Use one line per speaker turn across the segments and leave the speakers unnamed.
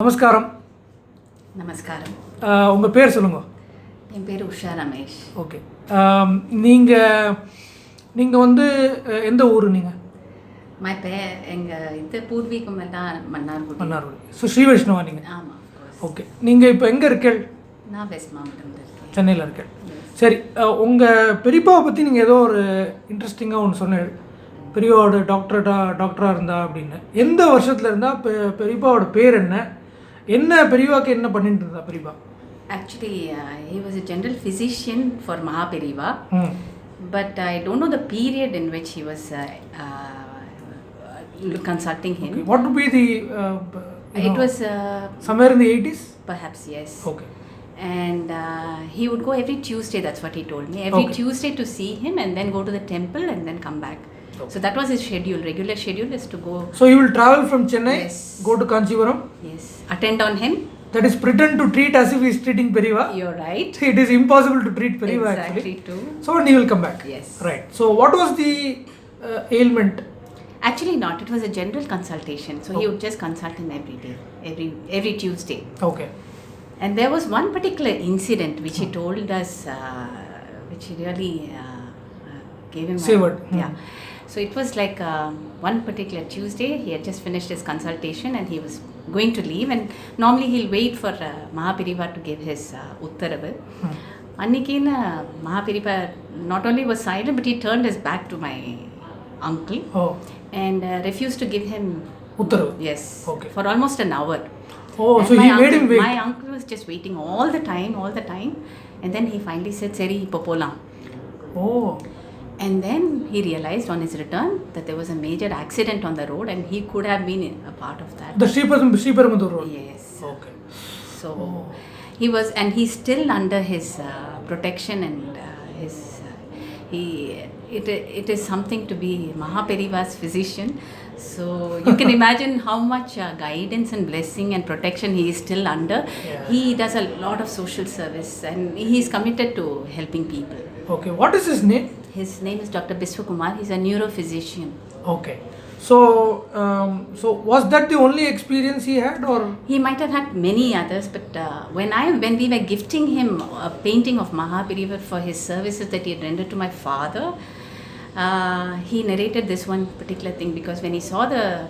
நமஸ்காரம்.
நமஸ்காரம்.
ஆஹ் உங்க பேர் சொல்லுங்க.
என் பேர் உஷா ரமேஷ்.
ஓகே. நீங்க நீங்க வந்து எந்த ஊர் நீங்க?
மை பே எங்கள் இது பூர்வீகம் எல்லாம் மன்னார்குடி.
மன்னார்குடி. ஸோ ஸ்ரீ வைஷ்ணவா நீங்க?
ஆமாம்
ஓகே. நீங்க இப்போ எங்க இருக்கீள்
நான் வெஸ்ட் மாவட்டத்தில் இருக்கேன்.
சென்னையில் இருக்கேன். சரி அஹ், உங்க பெரியப்பாவை பத்தி நீங்க ஏதோ ஒரு இன்ட்ரெஸ்டிங்காக ஒன்று சொன்னேன் பெரியப்பாவோட டாக்டரா டாக்டராக இருந்தா அப்படின்னு. எந்த வருஷத்துல இருந்தா பெ பெரியப்பாவோட பேர் என்ன? என்ன பெரியவாக்கு என்ன பண்ணிட்டு இருந்தா பெரியப்பா
actually he was a general physician for Maha Periyava
ம்
but I don't know the period in which he was consulting him
what to be the
it was
summer in the eighties
perhaps yes
okay
and uh, he would go every tuesday that's what he told me every
Okay.
tuesday to see him and then go to the temple and then come back so that was his schedule regular schedule is to go
So you will travel from Chennai,
Yes.
go to Kanchipuram.
yes attend on him
That is pretend to treat as if he is treating Periva.
you're right
It is impossible to treat Periva
exactly
actually.
too
So when he will come back.
Yes.
Right. So what was the uh, ailment?
actually not it was a general consultation so he
Oh.
would just consult him every day every every tuesday
Okay.
and there was one particular incident which he told us uh, which he really uh, uh, gave him a-
Savored. Hmm.
yeah so it was like um, one particular tuesday he had just finished his consultation and he was going to leave and normally he'll wait for uh, mahapiriva to give his uh, uttaravu
Hmm.
அன்னைக்குன்னு மகாபெரிப்பா not only was silent but he turned his back to my uncle
Oh.
and uh, refused to give him
Uttaravu.
yes
Okay.
for almost an hour
Oh,
And
so
my
he
uncle,
made him wait.
My uncle was just waiting all the time, all the time. And then he finally said, Seri, இப்போ போலாம்."
Oh.
And then he realized on his return that there was a major accident on the road and he could have been a part of that.
The Sriparam Sriparamuttur road.
Yes.
Okay.
So
Oh.
he was, and he's still under his uh, protection and uh, his. Uh, he, it, it is something to be Mahaperiva's physician. So you can imagine how much uh, guidance and blessing and protection he is still under.
Yeah.
He does a lot of social service and he is committed to helping people.
Okay. What is his name?
His name is Dr. Biswakumar. He's a neurophysician.
Okay. So um, so was that the only experience he had or
He might have had many others, but uh, when I when we were gifting him a painting of Mahaparivar for his services that he had rendered to my father, uh, he narrated this one particular thing because when he saw the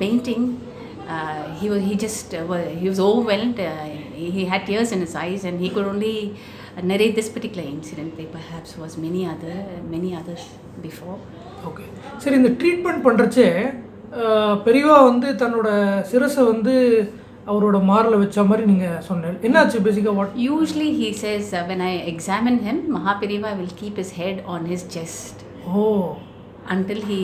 painting, uh, he was he just uh, he was overwhelmed. Uh, he, had tears in his eyes, and he could only narrate this particular incident. There perhaps was many other many others before.
Okay சரி இந்த treatment பண்ணுறச்சே பெரியவா வந்து தன்னோட சிரசை வந்து அவரோட மாரில் வச்ச மாதிரி நீங்கள் சொன்னேன் என்னாச்சு பேசிக்காக what
Usually, he says uh, when I examine him, Mahapariva will keep his head on his chest.
Oh
until he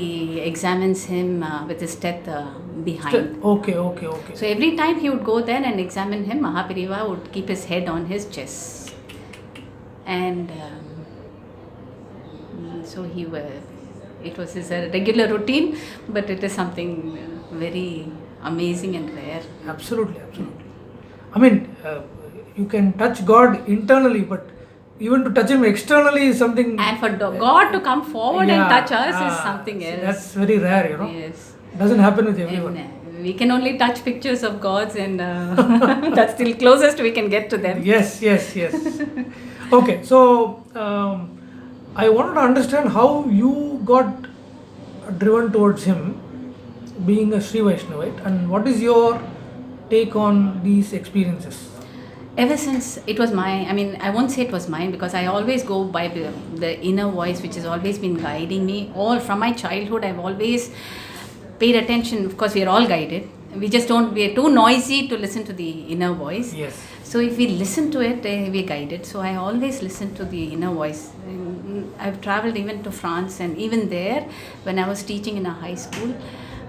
examines him uh, with his teeth uh, behind.
Okay okay okay
So every time he would go there and examine him, Mahapariva would keep his head on his chest. And um, mm, so he was, it was his uh, regular routine, but it is something uh, very amazing and rare.
Absolutely, absolutely. I mean, uh, you can touch God internally, but even to touch Him externally is something.
And for God to come forward
Yeah,
and touch us
ah,
is something else.
That's very rare, you know.
Yes.
Doesn't happen with everyone.
And, uh, we can only touch pictures of gods, and uh, that's the closest we can get to them.
Yes, yes, yes. okay, so um, I wanted to understand how you got driven towards Him, being a Sri Vaishnavite, and what is your take on these experiences?
Ever since it was my, I mean, I won't say it was mine because I always go by the, the inner voice which has always been guiding me. All from my childhood, I've always paid attention. Of course, we are all guided. We just don't, we are too noisy to listen to the inner voice.
Yes.
So if we listen to it, uh, we're guided. So I always listen to the inner voice. I've traveled even to France, and even there, when I was teaching in a high school,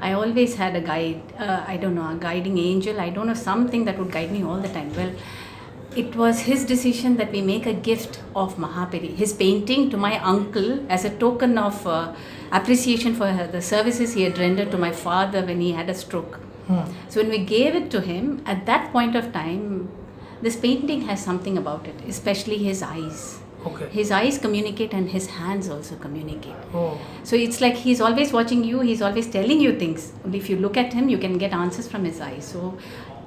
I always had a guide. Uh, I don't know, a guiding angel. I don't know something that would guide me all the time. Well, it was his decision that we make a gift of Mahaperi, his painting to my uncle as a token of uh, appreciation for her, the services he had rendered to my father when he had a stroke.
Hmm.
So when we gave it to him, at that point of time, this painting has something about it, especially his eyes.
Okay.
His eyes communicate and his hands also communicate.
Oh.
So it's like he's always watching you, he's always telling you things. Only if you look at him, you can get answers from his eyes. So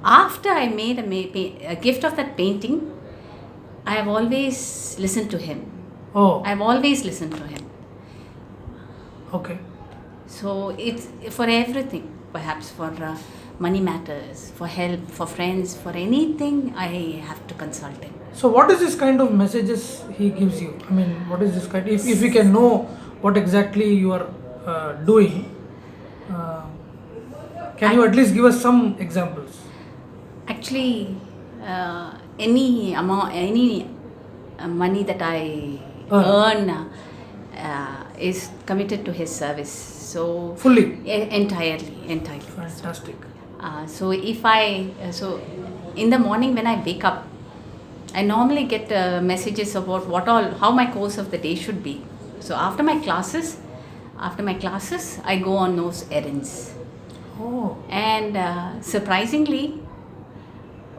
After I made a, a gift of that painting, I have always listened to him.
Oh,
I have always listened to him.
Okay.
So it's for everything, perhaps for uh, money matters, for help, for friends, for anything, I have to consult him.
So, what is this kind of messages he gives you? I mean, what is this kind? If, if we can know what exactly you are uh, doing, uh, can you at least give us some examples?
Actually, uh, any amount, any uh, money that I
Earn.
earn is committed to his service. So
Fully.
e- entirely, entirely.
Fantastic.
Uh, so if I uh, so in the morning when I wake up, I normally get uh, messages about what all how my course of the day should be. So after my classes, after my classes, I go on those errands,
Oh,
and uh, surprisingly,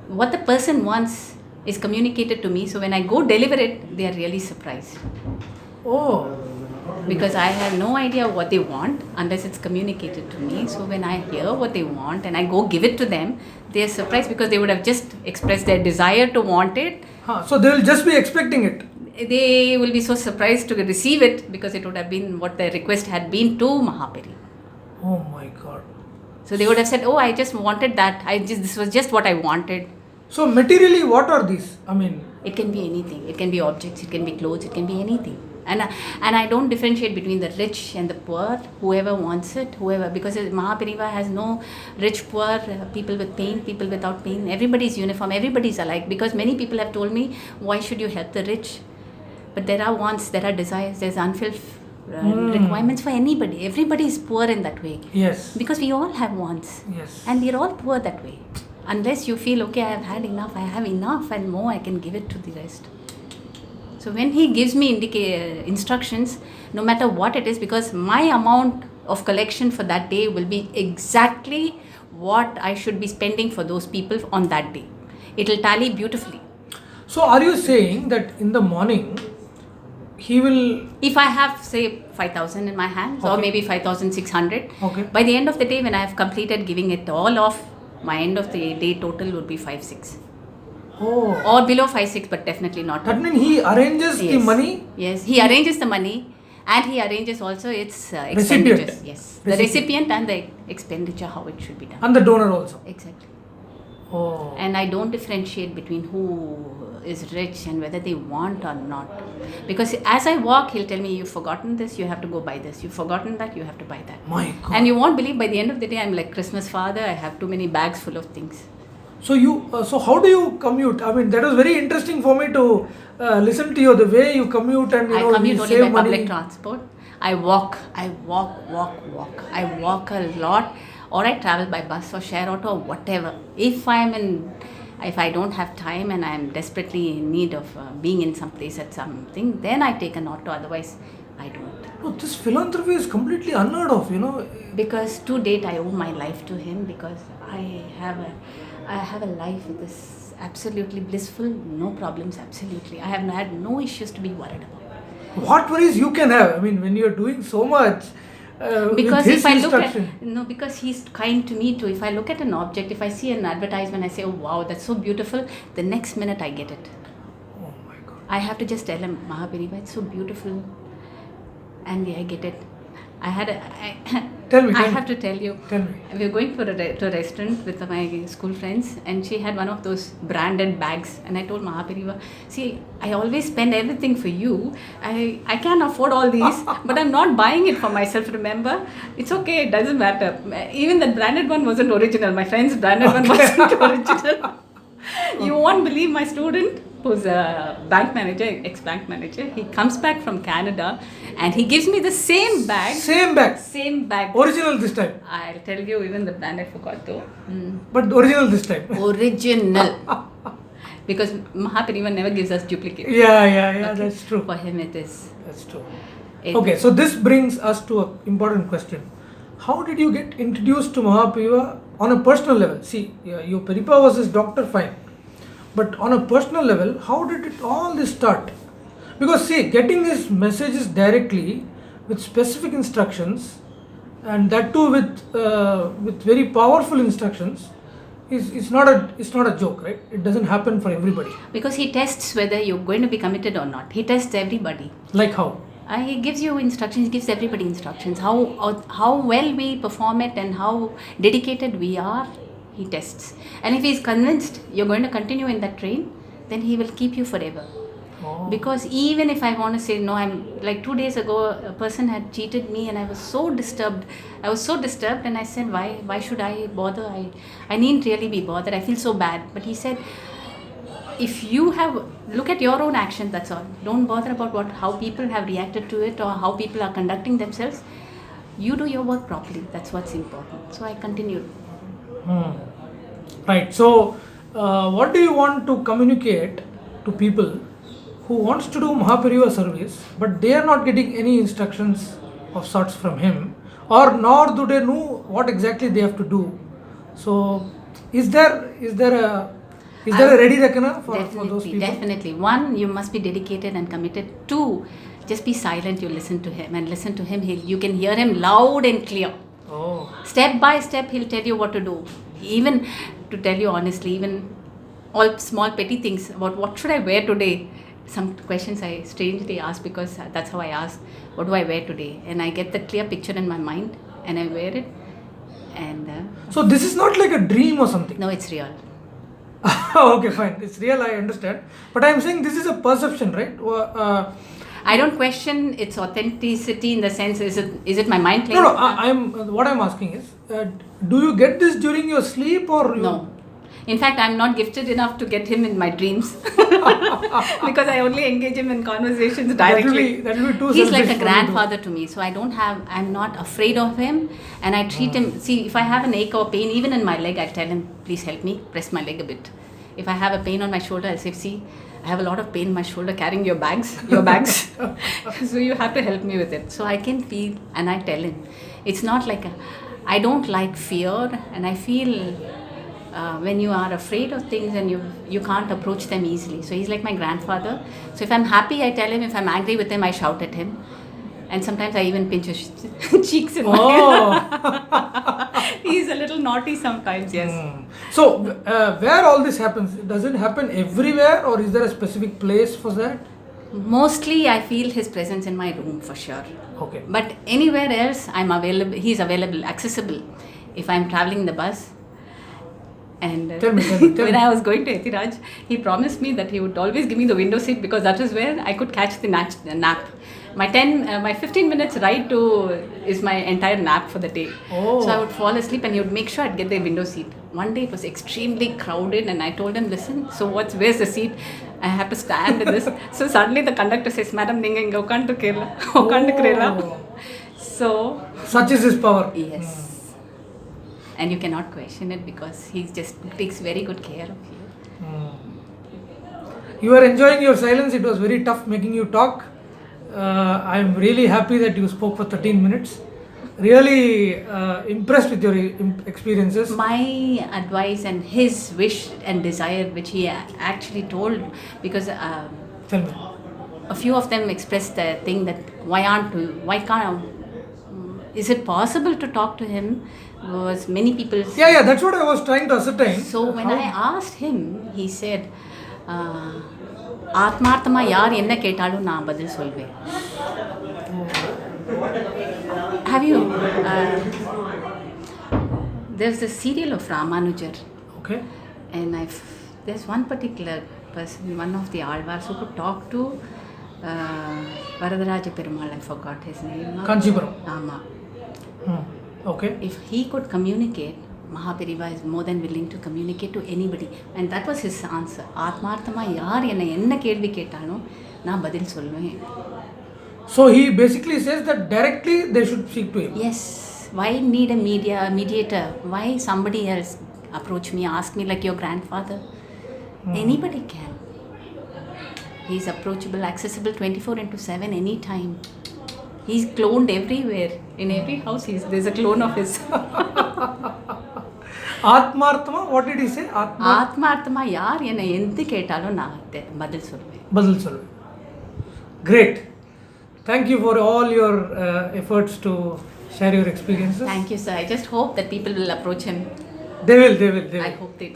what the person wants is communicated to me. So when I go deliver it, they are really surprised
oh,
because I have no idea what they want unless it's communicated to me. So when I hear what they want and I go give it to them, they are surprised because they would have just expressed their desire to want it.
huh. so they will just be expecting it.
They will be so surprised to receive it because it would have been what their request had been to Mahaperi.
Oh my God.
So they would have said, "Oh, I just wanted that. I just this was just what I wanted."
So materially, what are these? I mean,
It can be anything. It can be objects. It can be clothes. It can be anything. And I- and I don't differentiate between the rich and the poor. Whoever wants it, whoever because Mahapariva has no rich, poor, uh, people with pain, people without pain. Everybody is uniform. Everybody is alike. Because many people have told me, why should you help the rich? But there are wants, there are desires, there's unfulfilled uh,
Hmm.
requirements for anybody. Everybody is poor in that way.
yes,
Because we all have wants.
yes.
And we're all poor that way. Unless you feel, okay, I have had enough, I have enough and more, I can give it to the rest. So when he gives me indica- instructions, no matter what it is, because my amount of collection for that day will be exactly what I should be spending for those people on that day. It'll tally beautifully.
So are you saying that in the morning he will?
If I have, say, 5,000 in my hands or maybe 5,600,
Okay.
by the end of the day, when I have completed giving it all off, my end of the day total would be 5 6.
Oh,
or below 5 6 but definitely not
that means he arranges the money.
yes he arranges the money and he arranges also its uh,
Recipient.
expenditures yes the
Recipient.
recipient and the expenditure how it should be done
And the donor also.
exactly
Oh.
and i don't differentiate between who is rich and whether they want or not because as i walk he'll tell me you've forgotten this you have to go buy this you've forgotten that you have to buy that
My God.
and you won't believe by the end of the day i'm like christmas father i have too many bags full of things
So you, uh, so how do you commute? I mean, that was very interesting for me to uh, listen to you. The way you commute and you
I
know
commute
you
only
save
by
money.
public transport. I walk, I walk, walk, walk. I walk a lot, or I travel by bus or share auto or whatever. If I'm in, if I don't have time and I'm desperately in need of uh, being in some place at something, then I take an auto. Otherwise, I don't.
No, this philanthropy is completely unheard of. You know.
Because to date, I owe my life to him because I have a, I have a life that is absolutely blissful, no problems, absolutely. I have had no issues to be worried about.
What worries you can have? I mean, when you are doing so much. Uh,
because if I look at no, because he's kind to me too. If I look at an object, if I see an advertisement, I say, "Oh wow, that's so beautiful." The next minute, I get it.
Oh my God.
I have to just tell him, Mahabiriva, it's so beautiful, and I get it. I had a, I,
Tell me.
I
Tell
have
me.
to tell you.
Tell me.
We were going for a re- to a restaurant with my school friends, and she had one of those branded bags. And I told Mahapariva, "See, I always spend everything for you. I I can't afford all these, but I'm not buying it for myself. Remember, it's okay. It doesn't matter. Even the branded one wasn't original. My friend's branded one wasn't original. you won't believe my student who's a bank manager, ex-bank manager. He comes back from Canada, and he gives me the same bag,
Same bag.
same bag.
Original this time.
I'll tell you, even the brand I forgot though. Mm.
But original this time.
Original. because Mahapariva never gives us duplicate.
Yeah, yeah, yeah.
Okay.
That's true.
For him, it is.
That's true.
It,
Okay, so this brings us to an important question. How did you get introduced to Mahapiva on a personal level? See, your your Peripa was his doctor, fine. But on a personal level, how did it all this start? Because see, getting these messages directly with specific instructions, and that too with uh, with very powerful instructions, is it's not a it's not a joke, right? It doesn't happen for everybody.
Because he tests whether you're going to be committed or not. He tests everybody.
Like how?
Uh, he gives you instructions, he gives everybody instructions. How, how how well we perform it and how dedicated we are, he tests. And if he's convinced you're going to continue in that train, then he will keep you forever.
Oh.
Because even if I want to say no, I'm like two days ago, a person had cheated me and I was so disturbed. I was so disturbed and I said, why, why should I bother? I, I needn't really be bothered. I feel so bad. But he said, if you have look at your own action that's all don't bother about what how people have reacted to it or how people are conducting themselves you do your work properly that's what's important so i continued
Hmm. Right. So, uh, what do you want to communicate to people who wants to do Mahapariva service, but they are not getting any instructions of sorts from him, or nor do they know what exactly they have to do. So, is there is there a is there a ready reckoner for, for those
definitely
people?
definitely. One you must be dedicated and committed. Two just be silent. You listen to him and listen to him. He'll, you can hear him loud and clear.
Oh,
step by step he'll tell you what to do. Even to tell you honestly even all small petty things about what should i wear today some questions i strangely ask because that's how i ask what do i wear today and i get the clear picture in my mind and i wear it and uh,
so this is not like a dream or something.
no it's real
okay, fine. It's real. I understand. But I'm saying this is a perception, right? Uh,
i don't question its authenticity in the sense is it is it my mind playing
No, no. I, I'm what I'm asking is, uh, do you get this during your sleep or you,
No. In fact, I'm not gifted enough to get him in my dreams because I only engage him in conversations directly.
That will be that will be too.
He's like a
for you to-
grandfather to me, so I don't have, I'm not afraid of him and I treat him. See, if I have an ache or pain, even in my leg, I tell him, please help me, press my leg a bit. If I have a pain on my shoulder, I'll say, see, I have a lot of pain in my shoulder carrying your bags, your bags. so you have to help me with it. So I can feel and I tell him. It's not like a, I don't like fear and I feel uh, when you are afraid of things and you you can't approach them easily. So he's like my grandfather. So if I'm happy, I tell him. If I'm angry with him, I shout at him. And sometimes I even pinch his cheeks in my
Oh.
He's a little naughty sometimes, yes.
Hmm. So, uh, where all this happens, does it happen everywhere or is there a specific place for that?
Mostly, I feel his presence in my room for sure.
Okay.
But anywhere else, I'm available. He's available, accessible. If I'm traveling in the bus, and uh,
Tell me, tell me, tell
when
me.
I was going to Etiraj, he promised me that he would always give me the window seat because that is where I could catch the nat- nap my 10 uh, my 15 minutes ride to is my entire nap for the day.
Oh.
so i would fall asleep and he would make sure i'd get the window seat. One day it was extremely crowded and i told him listen so what's where's the seat? I have to stand this. So suddenly the conductor says madam ninga inga ukandukrela
ukandukrela
so
such is his power.
Yes. Hmm. And you cannot question it because he just takes very good care of you.
Mm. you are enjoying your silence. It was very tough making you talk. Uh, I am really happy that you spoke for 13 minutes. Really uh, impressed with your experiences.
My advice and his wish and desire, which he actually told, because um,
Tell me.
a few of them expressed the thing that why aren't we, why can't, um, is it possible to talk to him? Was many people.
Yeah, yeah, that's what I was trying to ascertain.
So when
How-
I asked him, he said, uh, ஆத்மார்த்தமா யார் என்ன கேட்டாலும் நான் பதில் சொல்வேன் Have you? Uh, there's a serial of Ramanujar,
Okay.
and I've there's one particular person, one of the Alvars, who could talk to uh, Varadaraja Perumal. I forgot his name.
Kanchipuram.
Ama.
Hmm. Okay.
If he could communicate, Mahapariva is more than willing to communicate to anybody. And that was his answer. ஆத்மார்த்தமா யார் என்னை என்ன கேள்வி கேட்டாலும் நான் பதில் சொல்லுவேன்
So he basically says that directly they should speak to him.
Yes. Why need a media mediator? Why somebody else approach me, ask me like your grandfather? Anybody can. He's approachable, accessible 24 into 7 anytime. He's cloned everywhere. In every house, he's, there's a clone of his.
Atmartama, what did he say? Atma
ஆத்மார்த்தமா யார் என்னை எந்த கேட்டாலும் நான் தெ- பதில் சொல்லுவேன்
Badal Solve. Great. Thank you for all your uh, efforts to share your experiences.
Thank you, sir. I just hope that people will approach him
They will, they will, they will.
I hope they